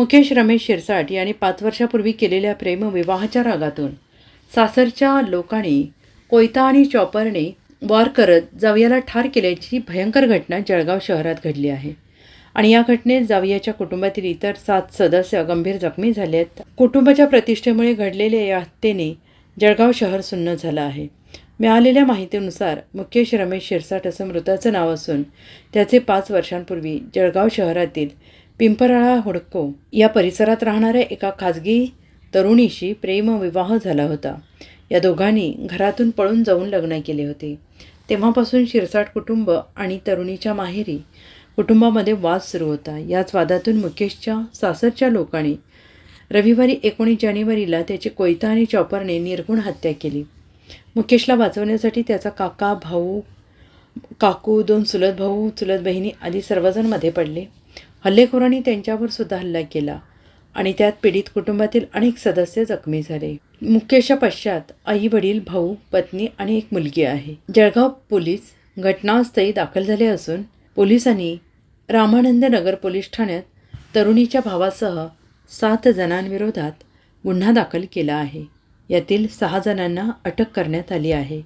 मुकेश रमेश शिरसाट यांनी पाच वर्षापूर्वी केलेल्या प्रेमविवाहाच्या रागातून सासरच्या लोकांनी कोयता आणि चॉपरने वार करत जावयाला ठार केल्याची भयंकर घटना जळगाव शहरात घडली आहे. आणि या घटनेत जावयाच्या कुटुंबातील इतर सात सदस्य गंभीर जखमी झाले आहेत कुटुंबाच्या प्रतिष्ठेमुळे घडलेल्या या हत्येने जळगाव शहर सुन्न झालं आहे. मिळालेल्या माहितीनुसार मुकेश रमेश शिरसाट असं मृताचं नाव असून त्याचे पाच वर्षांपूर्वी जळगाव शहरातील पिंपराळा हुडको या परिसरात राहणाऱ्या एका खाजगी तरुणीशी प्रेमविवाह झाला होता. या दोघांनी घरातून पळून जाऊन लग्न केले होते. तेव्हापासून शिरसाट कुटुंब आणि तरुणीच्या माहेरी कुटुंबामध्ये वाद सुरू होता. याच वादातून मुकेशच्या सासरच्या लोकांनी रविवारी एकोणीस जानेवारीला त्याची कोयता आणि चॉपरने निर्गुण हत्या केली. मुकेशला वाचवण्यासाठी त्याचा काका भाऊ काकू दोन चुलत भाऊ चुलत बहिणी आदी सर्वजणमध्ये पडले. हल्लेखोरांनी त्यांच्यावर सुद्धा हल्ला केला आणि त्यात पीडित कुटुंबातील अनेक सदस्य जखमी झाले. मुकेशच्या पश्चात आई वडील भाऊ पत्नी आणि एक मुलगी आहे. जळगाव पोलीस घटनास्थळी दाखल झाले असून पोलिसांनी रामानंद नगर पोलीस ठाण्यात तरुणीच्या भावासह सात जणांविरोधात गुन्हा दाखल केला आहे. यातील सहा जणांना अटक करण्यात आली आहे.